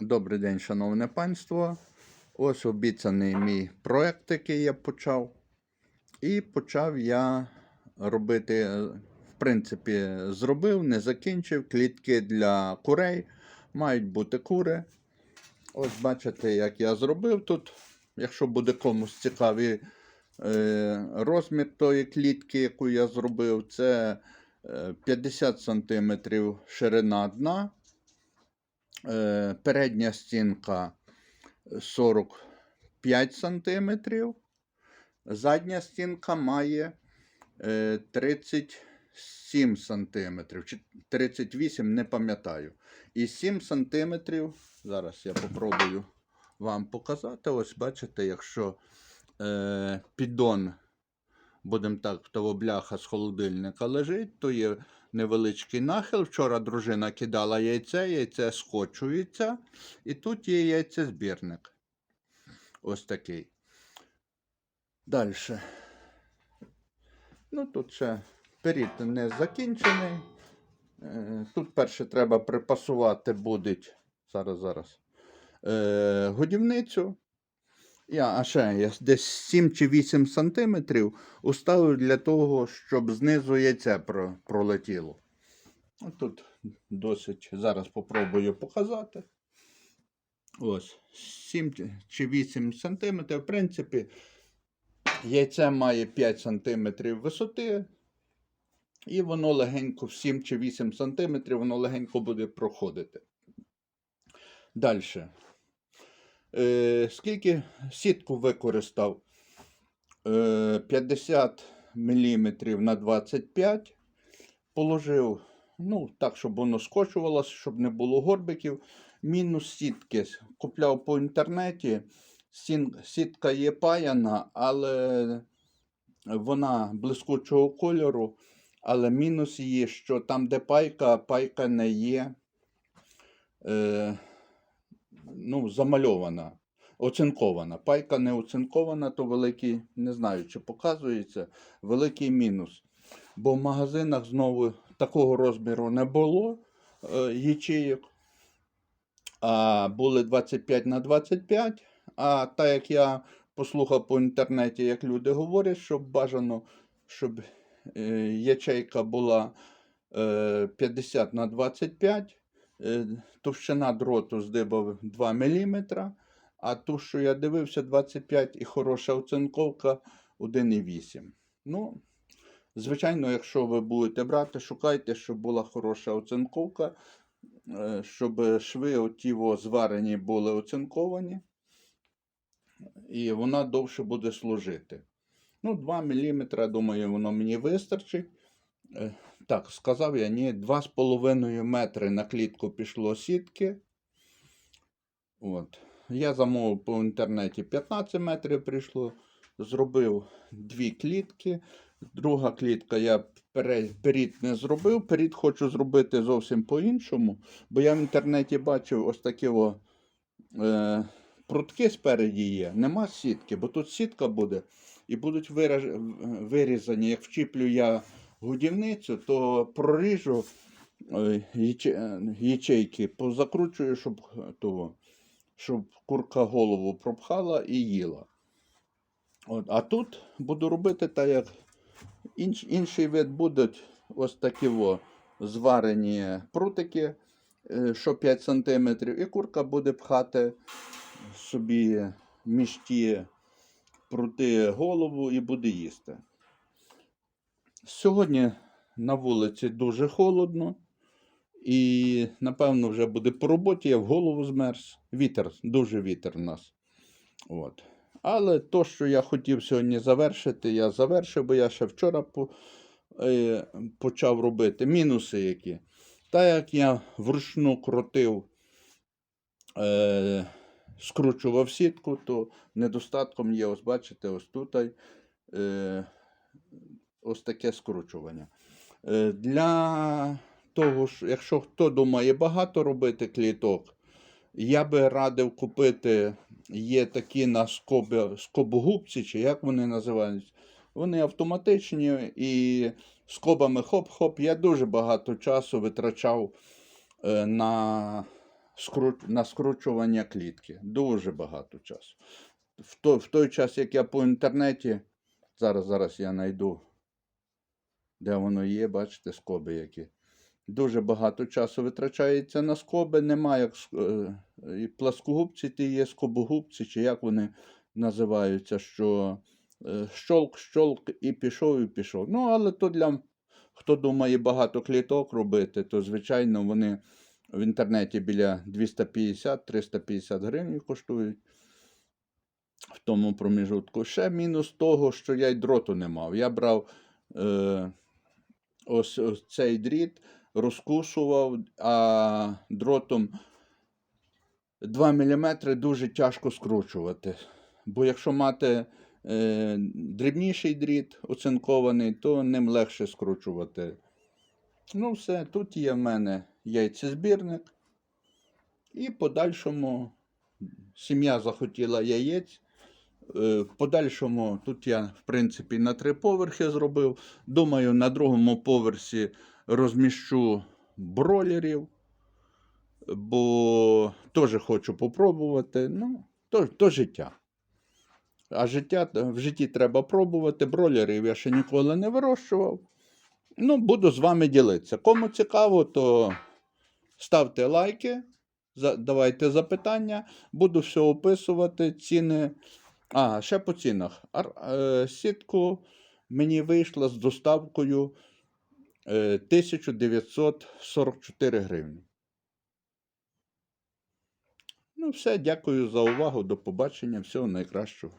Добрий день, шановне панство. Ось обіцяний мій проект, який я почав. І почав я робити, е, в принципі, зробив, не закінчив клітки для курей. Мають бути кури. Ось бачите, як я зробив тут. Якщо буде комусь цікавий е, розмір тої клітки, яку я зробив, це е, 50 см ширина дна. Е, передня стінка 45 см, задня стінка має е, 37 см, чи 38, не пам'ятаю. І 7 см, зараз я попробую вам показати. Ось бачите, якщо е, піддон, будемо так, в того бляха з холодильника лежить, то є невеличкий нахил. Вчора дружина кидала яйце, яйце скочується, і тут є яйцезбірник. Ось такий. Далі. Ну, тут ще перід не закінчений. Е, Тут перше треба припасувати буде. Зараз, зараз. Е, годівницю. Я, а ще я десь 7 чи 8 сантиметрів уставив для того, щоб знизу яйце про, пролетіло. Ну, Тут досить, зараз попробую показати. Ось 7 чи 8 сантиметрів. В принципі, яйце має 5 сантиметрів висоти, і воно легенько в 7 чи 8 сантиметрів, воно легенько буде проходити. Далі. Е, скільки сітку використав? Е, 50 мм на 25 Положив, ну, так, щоб воно скочувалося, щоб не було горбиків. Мінус сітки. Купляв по інтернеті. Сітка є паяна, але вона блискучого кольору. Але мінус її, що там, де пайка, пайка не є. Е, ну, замальована, оцинкована. Пайка не оцинкована, то великий, не знаю, чи показується, великий мінус. Бо в магазинах знову такого розміру не було е, ячеїк, а були 25 на 25. А так як я послухав по інтернеті, як люди говорять, що бажано, щоб е, ячейка була е, 50 на 25. Е, Товщина дроту здибав 2 мм, а ту, що я дивився, 25 і хороша оцинковка 1,8. Ну, звичайно, якщо ви будете брати, шукайте, щоб була хороша оцинковка, е, щоб шви оті зварені були оцинковані, і вона довше буде служити. Ну, 2 мм, думаю, воно мені вистачить. Так, сказав я, ні, 2,5 метри на клітку пішло сітки. От. Я замовив по інтернеті 15 метрів прийшло. Зробив дві клітки. Друга клітка я пере- перід не зробив. Перід хочу зробити зовсім по-іншому. Бо я в інтернеті бачив ось такі о, е, прутки спереді є. Нема сітки, бо тут сітка буде. І будуть вираж... вирізані. Як вчіплю я годівницю, то проріжу е, е, ячейки, позакручую, щоб, е, того, щоб курка голову пропхала і їла. От, а тут буду робити так, як інш, інший вид будуть ось такі во, зварені прутики, що 5 см, і курка буде пхати собі між ті прути голову і буде їсти. Сьогодні на вулиці дуже холодно. І, напевно, вже буде по роботі, я в голову змерз. Вітер, дуже вітер у нас. От. Але то, що я хотів сьогодні завершити, я завершив, бо я ще вчора по, е, почав робити. Мінуси які. Так як я вручну крутив, е, скручував сітку, то недостатком є, ось бачите, ось тут е, ось таке скручування. Е, Для того, якщо хто думає багато робити кліток, я би радив купити, є такі на скобогубці, чи як вони називаються. Вони автоматичні і скобами хоп-хоп. Я дуже багато часу витрачав е, на на скручування клітки. Дуже багато часу. В той, в той час, як я по інтернеті, зараз, зараз я знайду, де воно є, бачите, скоби які. Дуже багато часу витрачається на скоби, немає як е, і пласкогубці, ті є скобогубці, чи як вони називаються, що е, щолк, щолк і пішов, і пішов. Ну, але то для хто думає багато кліток робити, то звичайно вони в інтернеті біля 250-350 гривень коштують. В тому проміжутку. Ще мінус того, що я й дроту не мав. Я брав е, ось, ось цей дріт, розкусував, а дротом 2 мм дуже тяжко скручувати. Бо якщо мати е, дрібніший дріт оцинкований, то ним легше скручувати. Ну, все, тут є в мене яйцезбірник. І подальшому сім'я захотіла яєць. Е, В подальшому тут я, в принципі, на три поверхи зробив. Думаю, на другому поверсі розміщу бролерів, бо теж хочу попробувати. Ну, то, то життя. А життя, в житті треба пробувати. Бролерів я ще ніколи не вирощував. Ну, буду з вами ділитися. Кому цікаво, то ставте лайки, давайте запитання. Буду все описувати. Ціни. А, ще по цінах. Е, сітку мені вийшла з доставкою е, 1944 гривні. Ну, все, дякую за увагу. До побачення. Всього найкращого.